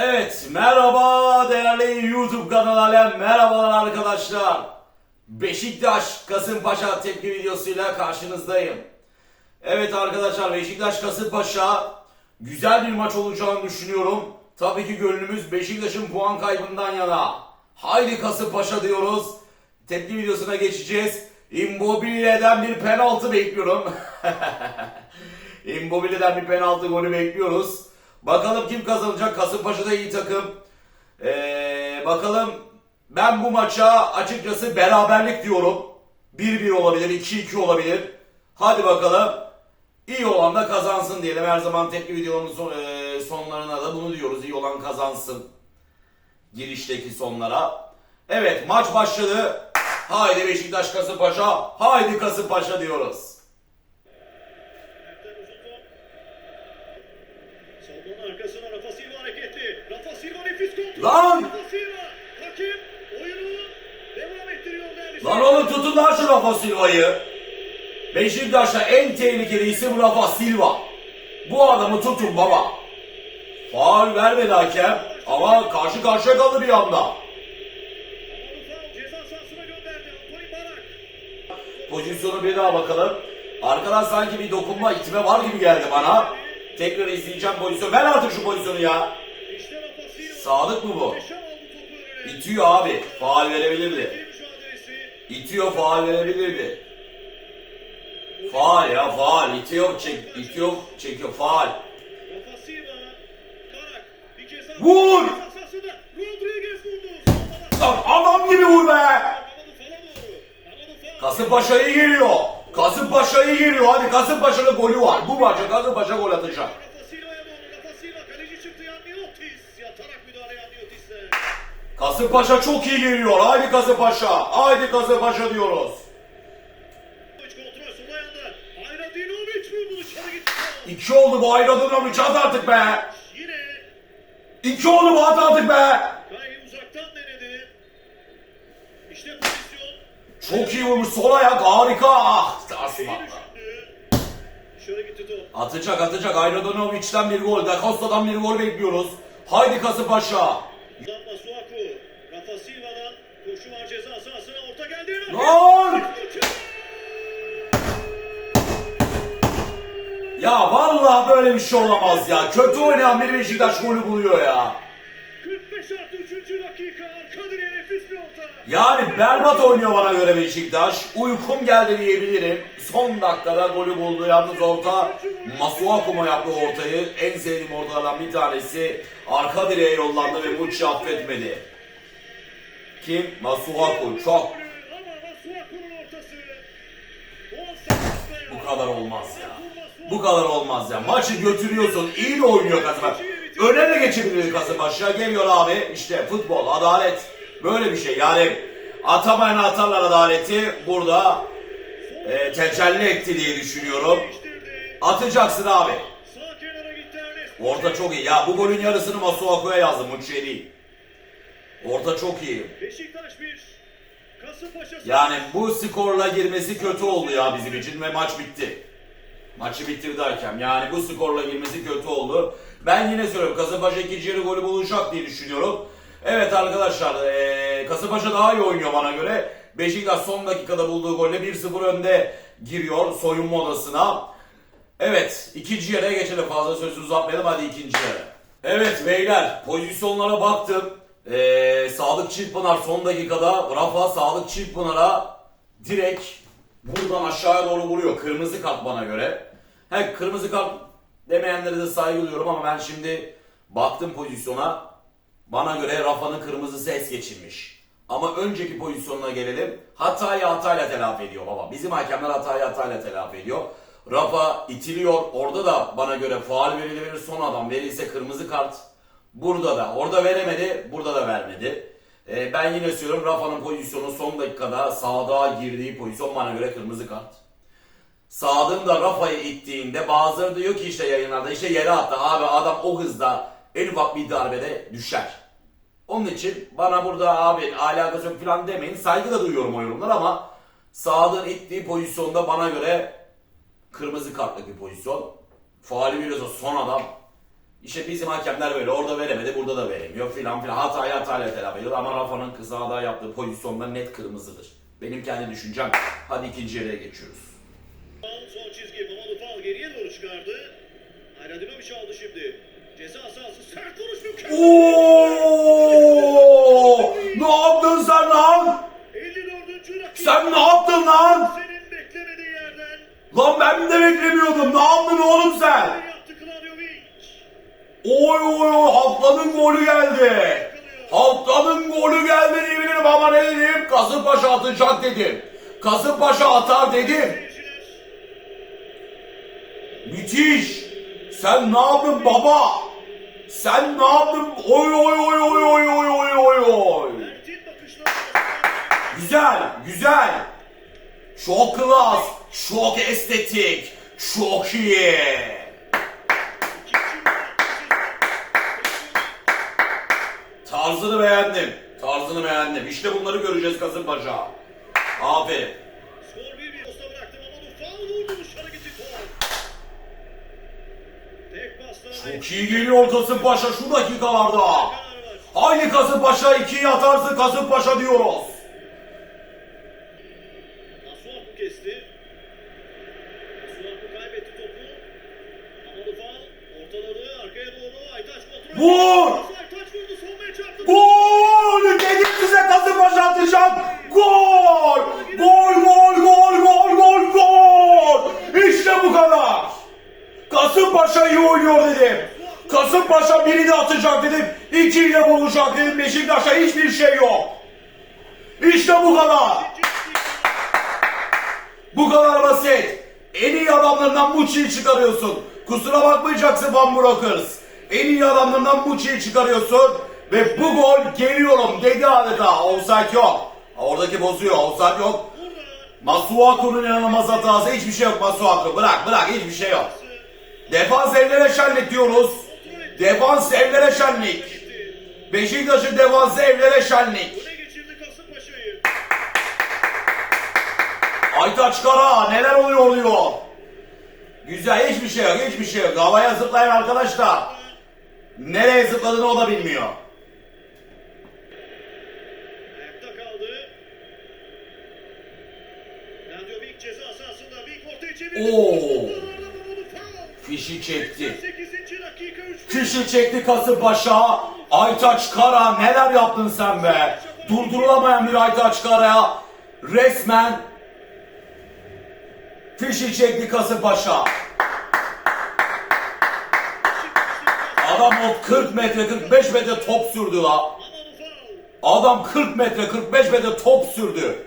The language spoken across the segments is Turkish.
Evet, merhaba değerli YouTube kanalı alem, merhabalar arkadaşlar. Beşiktaş Kasımpaşa tepki videosuyla karşınızdayım. Evet arkadaşlar Beşiktaş Kasımpaşa güzel bir maç olacağını düşünüyorum. Tabii ki gönlümüz Beşiktaş'ın puan kaybından yana. Haydi Kasımpaşa diyoruz. Tepki videosuna geçeceğiz. Immobile'den bir penaltı bekliyorum. Immobile'den bir penaltı golü bekliyoruz. Bakalım kim kazanacak? Kasımpaşa da iyi takım. Ee, bakalım ben bu maça açıkçası beraberlik diyorum. 1-1 olabilir, 2-2 olabilir. Hadi bakalım. İyi olan da kazansın diyelim. Her zaman tepki videolarının son, e, sonlarına da bunu diyoruz. İyi olan kazansın. Girişteki sonlara. Evet maç başladı. Haydi Beşiktaş Kasımpaşa. Haydi Kasımpaşa diyoruz. Savunmanın arkasına Rafa Silva hareketli. Rafa Silva nefis kontrol. Lan! Lan oğlum tutun lan şu Rafa Silva'yı. Beşiktaş'ta en tehlikeli isim Rafa Silva. Bu adamı tutun baba. Faul vermedi hakem ama karşı karşıya kaldı bir anda. Pozisyonu bir daha bakalım. Arkadan sanki bir dokunma itme var gibi geldi bana. Tekrar izleyeceğim pozisyonu. Ver artık şu pozisyonu ya. Sadık mı bu? İtiyor abi. Faul verebilirdi. İtiyor faul verebilirdi. Faul ya faul. İtiyor, çek, itiyor, çekiyor daha. Vur! Lan adam gibi vur be. Havalı fala doğru. Havalı fala. Kasımpaşa iyi geliyor. Kasımpaşa iyi geliyor. Hadi Kasımpaşa'nın golü var. Bu maça Kasımpaşa gol atacak. Kasımpaşa çok iyi geliyor. Haydi Kasımpaşa. Haydi Kasımpaşa diyoruz. Ayradinovic. İki oldu bu Aydın'ın at artık be. İki oldu bu at artık be. Çok iyi vurmuş sol ayak harika. Ah asma. Atacak atacak Ayradonovic'den bir gol. Da Costa'dan bir gol bekliyoruz. Haydi Kasımpaşa. Koşu var ceza sahasına orta geldi. Lan! Ya vallahi böyle bir şey olamaz ya. Kötü oynayan bir Beşiktaş golü buluyor ya. 45 artı 3. dakika. Arka direğe nefis bir orta. Yani berbat oynuyor bana göre Beşiktaş. Uykum geldi diyebilirim. Son dakikada golü buldu. Yalnız orta Masuaku mu yaptı ortayı? En sevdiğim ortalardan bir tanesi. Arka direğe yollandı ve Muçi affetmedi. Kim? Masuaku. Çok. Ama Masuaku'nun ortası. 18 Bu kadar olmaz ya. Bu kadar olmaz ya. Maçı götürüyorsun. iyi de oynuyor Kasımpaşa. Öne de geçebilir Kasımpaşa. Geliyor abi. İşte futbol, adalet. Böyle bir şey. Yani atamayan atarlar adaleti. Burada e, tecelli etti diye düşünüyorum. Atacaksın abi. Orta çok iyi. Ya bu golün yarısını Masuaku'ya yazdım. Muçi'ye değil. Orta çok iyi. Beşiktaş 1. Kasımpaşa Yani bu skorla girmesi kötü oldu ya bizim için ve maç bitti. Maçı bitirdi hakem. Yani bu skorla girmesi kötü oldu. Ben yine söylüyorum Kasımpaşa ikinci yarı golü bulacak diye düşünüyorum. Evet arkadaşlar eee Kasımpaşa daha iyi oynuyor bana göre. Beşiktaş son dakikada bulduğu golle 1-0 önde giriyor soyunma odasına. Evet ikinci yarıya geçelim fazla sözü uzatmayalım hadi ikinci yarı. Evet beyler pozisyonlara baktım. Ee, Sadık Çiftpınar son dakikada Rafa Sadık Çiftpınar'a direkt buradan aşağıya doğru vuruyor. Kırmızı kart bana göre. He kırmızı kart demeyenlere de saygı duyuyorum ama ben şimdi baktım pozisyona. Bana göre Rafa'nın kırmızısı es geçirmiş. Ama önceki pozisyonuna gelelim. Hatayı hatayla telafi ediyor baba. Bizim hakemler hatayı hatayla telafi ediyor. Rafa itiliyor. Orada da bana göre faal verilebilir. Son adam verilse kırmızı kart. Burada da. Orada veremedi. Burada da vermedi. Ee, ben yine söylüyorum Rafa'nın pozisyonu son dakikada sağda girdiği pozisyon bana göre kırmızı kart. Sadık'ın da Rafa'yı ittiğinde bazıları diyor ki işte yayınlarda işte yere attı. Abi adam o hızda en ufak bir darbede düşer. Onun için bana burada abi alakası yok falan demeyin. Saygı da duyuyorum o yorumlar ama Sadık'ın ittiği pozisyonda bana göre kırmızı kartlık bir pozisyon. Faali biliyorsa son adam İşte bizim hakemler böyle orada veremedi burada da veremiyor filan filan hatayı hatayla telafi ediyor ama Rafa'nın kızağda yaptığı pozisyonda net kırmızıdır. Benim kendi düşüncem. Hadi ikinci yarıya geçiyoruz. Son çizgi Mamadou Fall geriye doğru çıkardı. Ayradinovic aldı şimdi. Ceza sahası sert vuruş mükemmel. Oo! Ne yaptın sen lan? 54. dakika. Sen ne yaptın lan? Senin beklemediği yerden Lan ben de beklemiyordum. Ne yaptın oğlum sen? Oy oy oy haftanın golü geldi. Haftanın golü geldi diyebilirim ama ne dedim? Kasımpaşa atacak dedim. Kasımpaşa atar dedim. Müthiş. Sen ne yaptın baba? Sen ne yaptın? Oy oy oy oy oy oy oy oy oy. Güzel, güzel. Çok klas, çok estetik, çok iyi. Tarzını beğendim. Tarzını beğendim. İşte bunları göreceğiz Kasımpaşa. Aferin. Skor 1-1. Posta bıraktı Mamadou Fall vurdu dışarı gitti top. Tek pasla. Çok iyi geliyor Kasımpaşa şu dakikalarda. Haydi Kasımpaşa ikiyi atarsın Kasımpaşa diyoruz. Masuaku kesti. Masuaku kaybetti topu. Mamadou Fall ortaladı arkaya doğru. Aytaç kontrol. Vur! Aytaç vurdu savunmaya çarptı. Gol! Dedim size Kasımpaşa atacak. Gol! Gol, gol, gol, gol, gol, gol! İşte bu kadar. Kasımpaşa iyi oynuyor dedim. Kasımpaşa birini atacak dedim. İkiyle bulacak dedim. Beşiktaş'a hiçbir şey yok. İşte bu kadar. Bu kadar basit. En iyi adamlarından Muçi'yi çıkarıyorsun. Kusura bakmayacaksın Van Brokers. En iyi adamlarından Muçi'yi çıkarıyorsun. Ve bu gol geliyorum dedi adeta. Offside yok. Oradaki bozuyor. Offside yok. Masuaku'nun inanılmaz hatası. Hiçbir şey yok Masuaku. Bırak bırak hiçbir şey yok. Defans evlere şenlik diyoruz. Defans evlere şenlik. Beşiktaş'ı devasa evlere şenlik. Aytaç Kara neler oluyor diyor. Güzel hiçbir şey yok hiçbir şey yok. Havaya zıplayan arkadaş da nereye zıpladığını o da bilmiyor. Oo. Fişi çekti. Fişi çekti Kasımpaşa. Aytaç Kara neler yaptın sen be. Durdurulamayan bir Aytaç Kara'ya resmen fişi çekti Kasımpaşa. Adam o 40 metre 45 metre top sürdü la. Adam 40 metre 45 metre top sürdü.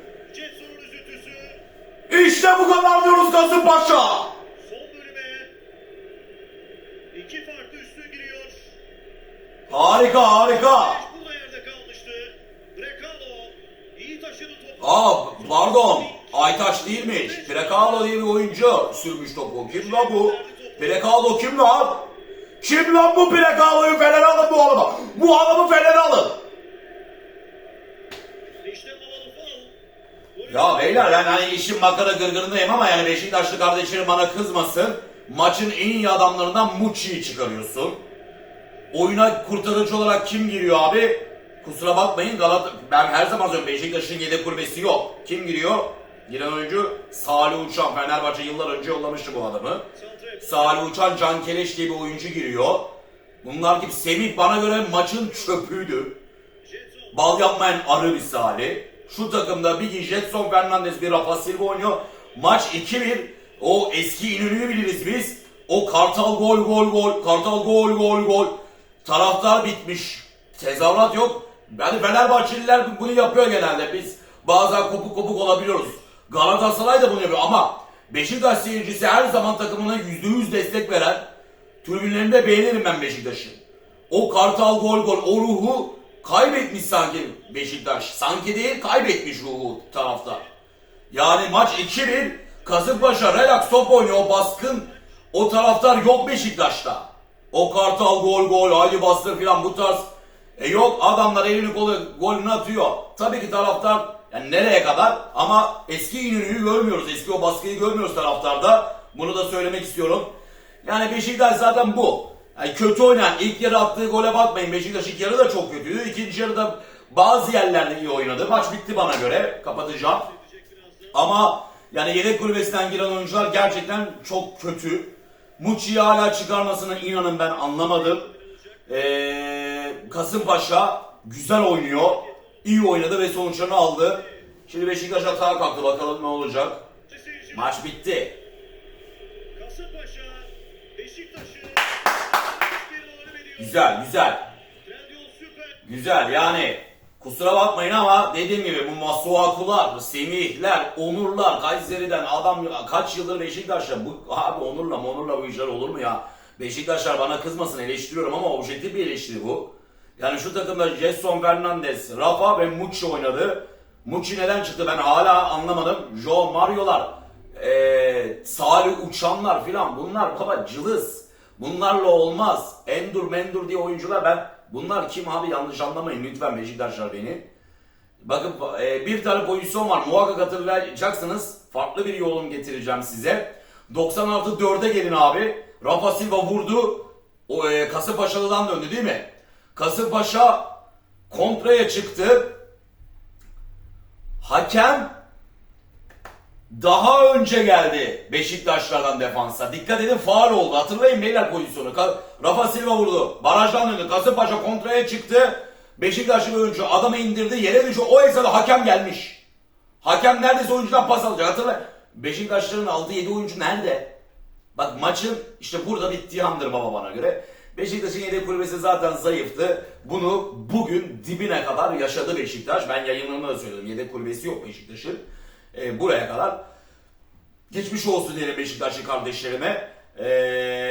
İşte bu kadar diyoruz Kasımpaşa. Son bölüme. iki farklı. Harika harika. Brekalo. Aa pardon. Aytaç değilmiş. Prekalo diye bir oyuncu sürmüş topu. Kim lan bu? Prekalo kim lan? Kim lan bu Prekalo'yu Fener'e alın bu adamı. Bu adamı Fener'e alın. Ya beyler ben hani işin makara gırgırındayım ama yani Beşiktaşlı kardeşlerim bana kızmasın. Maçın en iyi adamlarından Muçi'yi çıkarıyorsun. Oyuna kurtarıcı olarak kim giriyor abi? Kusura bakmayın Galata ben her zaman söylüyorum Beşiktaş'ın yedek kulübesi yok. Kim giriyor? Giren oyuncu Salih Uçan. Fenerbahçe yıllar önce yollamıştı bu adamı. Salih Uçan, Can Keleş diye bir oyuncu giriyor. Bunlar gibi Semih bana göre maçın çöpüydü. Bal yapmayan arı misali. Şu takımda bir Jetson Fernandez bir Rafa Silva oynuyor. Maç 2-1. O eski İnönü'yü biliriz biz. O Kartal gol gol gol. Kartal gol gol gol. Taraftar bitmiş. Tezahürat yok. Yani Fenerbahçeliler bunu yapıyor genelde. Biz bazen kopuk kopuk olabiliyoruz. Galatasaray da bunu yapıyor ama Beşiktaş seyircisi her zaman takımına %100 destek veren tribünlerinde beğenirim ben Beşiktaş'ı. O Kartal gol gol o ruhu kaybetmiş sanki Beşiktaş. Sanki değil kaybetmiş ruhu taraftar. Yani maç 2-1 Kasımpaşa relax top oynuyor o baskın o taraftar yok Beşiktaş'ta. O Kartal gol gol haydi bastır filan bu tarz e yok adamlar elini kolu golünü atıyor. Tabii ki taraftar yani nereye kadar ama eski İnönü'yü görmüyoruz. Eski o baskıyı görmüyoruz taraftarda. Bunu da söylemek istiyorum. Yani Beşiktaş zaten bu. Yani kötü oynayan ilk yarı attığı gole bakmayın. Beşiktaş ilk yarı da çok kötüydü. İkinci yarıda bazı yerlerde iyi oynadı. Maç bitti bana göre. Kapatacağım. Ama yani yedek kulübesinden giren oyuncular gerçekten çok kötü. Muçi'yi hala çıkarmasına inanın ben anlamadım. Ee, Kasımpaşa güzel oynuyor. İyi oynadı ve sonuçlarını aldı. Şimdi Beşiktaş atağa kalktı. Bakalım ne olacak. Maç bitti. Kasımpaşa Beşiktaş'ı 3-1 mağlup ediyor. Güzel güzel. Güzel yani kusura bakmayın ama dediğim gibi bu Masuakular, Semihler, Onurlar, Kayseri'den adam kaç yıldır Beşiktaş'ta bu abi Onur'la Onur'la bu işler olur mu ya? Beşiktaşlar bana kızmasın eleştiriyorum ama objektif bir eleştiri bu. Yani şu takımda Jetson Fernandez, Rafa ve Mucci oynadı. Mucci neden çıktı ben hala anlamadım. Joe Mario'lar, eee Salih Uçanlar filan bunlar baba cılız. Bunlarla olmaz. Endur mendur diye oyuncular ben bunlar kim abi yanlış anlamayın lütfen Beşiktaşlar beni. Bakın e, bir tane pozisyon var muhakkak hatırlayacaksınız. Farklı bir yolum getireceğim size. 96 4'e gelin abi. Rafa Silva vurdu. O e, Kasımpaşalı'dan döndü değil mi? Kasımpaşa kontraya çıktı. Hakem daha önce geldi Beşiktaşlardan defansa. Dikkat edin faal oldu. Hatırlayın beyler pozisyonu. Rafa Silva vurdu. Barajdan döndü. Kasımpaşa kontraya çıktı. Beşiktaşlı oyuncu adamı indirdi. Yere düştü. O esnada hakem gelmiş. Hakem neredeyse oyuncudan pas alacak. Hatırla. Beşiktaşların 6-7 oyuncu nerede? Bak maçın işte burada bittiği andır baba bana göre. Beşiktaş'ın yedek kulübesi zaten zayıftı. Bunu bugün dibine kadar yaşadı Beşiktaş. Ben yayınlarımda da söyledim. Yedek kulübesi yok Beşiktaş'ın. Ee, buraya kadar geçmiş olsun diyelim Beşiktaşlı kardeşlerime. Ee,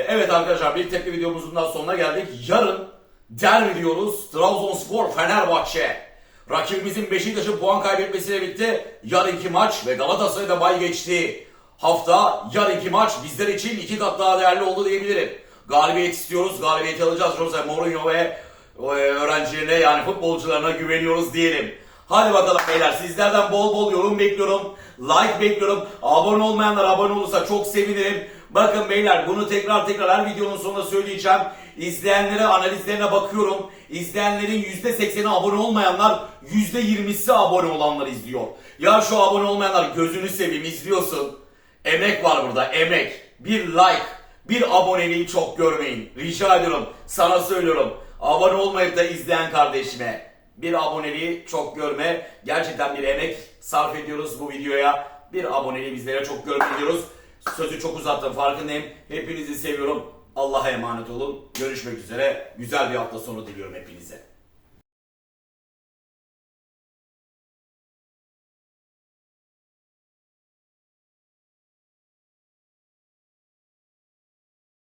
evet arkadaşlar bir tepki videomuzun daha sonuna geldik. Yarın derbi diyoruz. Trabzonspor Fenerbahçe. Rakibimizin Beşiktaş'ın puan kaybetmesiyle bitti. Yarınki maç ve Galatasaray'da bay geçti. Hafta yarınki maç bizler için iki kat daha değerli oldu diyebilirim. Galibiyet istiyoruz. Galibiyeti alacağız. Jose Mourinho ve e, öğrencilerine yani futbolcularına güveniyoruz diyelim. Hadi bakalım beyler sizlerden bol bol yorum bekliyorum. Like bekliyorum. Abone olmayanlar abone olursa çok sevinirim. Bakın beyler bunu tekrar tekrar her videonun sonunda söyleyeceğim. İzleyenlere analizlerine bakıyorum. İzleyenlerin %80'i abone olmayanlar %20'si abone olanlar izliyor. Ya şu abone olmayanlar gözünü seveyim izliyorsun. Emek var burada emek. Bir like, bir aboneliği çok görmeyin. Rica ediyorum. Sana söylüyorum. Abone olmayıp da izleyen kardeşime bir aboneliği çok görme. Gerçekten bir emek sarf ediyoruz bu videoya. Bir aboneliği bizlere çok görme diyoruz. Sözü çok uzattım farkındayım. Hepinizi seviyorum. Allah'a emanet olun. Görüşmek üzere. Güzel bir hafta sonu diliyorum hepinize.